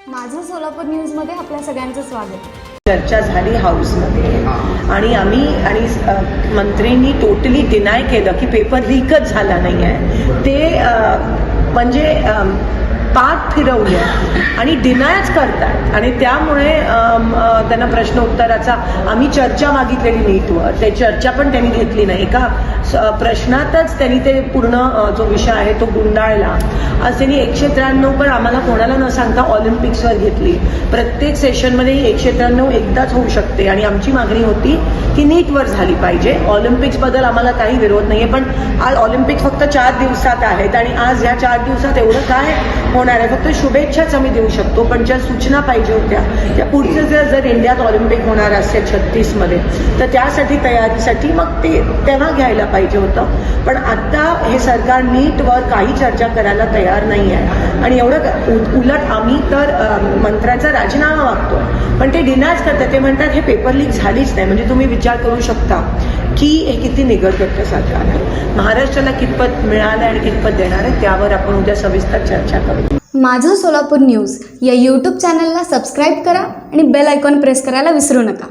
सोलापूर न्यूजमध्ये आपल्या सगळ्यांचं स्वागत. चर्चा झाली हाऊसमध्ये. आणि आम्ही आणि अ, मंत्रींनी टोटली डिनाय केलं की पेपर लीकच झाला नाही आहे ते अ, म्हणजे पाठ फिरवले आणि डिनायच करतात. आणि त्यामुळे त्यांना प्रश्न उत्तराचा आम्ही चर्चा मागितलेली नीटवर. ते चर्चा पण त्यांनी घेतली नाही. एका प्रश्नातच त्यांनी ते पूर्ण जो विषय आहे तो गुंडाळला. आज त्यांनी एकशे त्र्याण्णव पण आम्हाला कोणाला न सांगता ऑलिम्पिक्सवर घेतली. प्रत्येक सेशनमध्ये ही एकशे त्र्याण्णव एकदाच होऊ शकते. आणि आमची मागणी होती की नीटवर झाली पाहिजे. ऑलिम्पिक्सबद्दल आम्हाला काही विरोध नाही आहे पण आज ऑलिम्पिक्स फक्त चार दिवसात आहेत. आणि आज ह्या चार दिवसात एवढं काय होणार आहे. फक्त शुभेच्छाच आम्ही देऊ शकतो पण ज्या सूचना पाहिजे होत्या त्या पुढचं जर जर इंडियात ऑलिम्पिक होणार असेल छत्तीसमध्ये तर त्यासाठी तयारीसाठी मग ते तेव्हा घ्यायला पाहिजे होतं. पण आत्ता हे सरकार नीटवर काही चर्चा करायला तयार नाही आहे. आणि एवढं उलट आम्ही तर मंत्र्याचा राजीनामा मागतो पण ते डिनाज करतात. ते म्हणतात हे पेपर लीक झालीच नाही. म्हणजे तुम्ही विचार करू शकता. की हे किती निगरगट्ट सरकार आहे. महाराष्ट्राला कितपत मिळालं आणि कितपत देणार आहे त्यावर आपण उद्या सविस्तर चर्चा करू. माझं सोलापूर न्यूज या यूट्यूब चॅनलला सबस्क्राईब करा आणि बेल आयकॉन प्रेस करायला विसरू नका.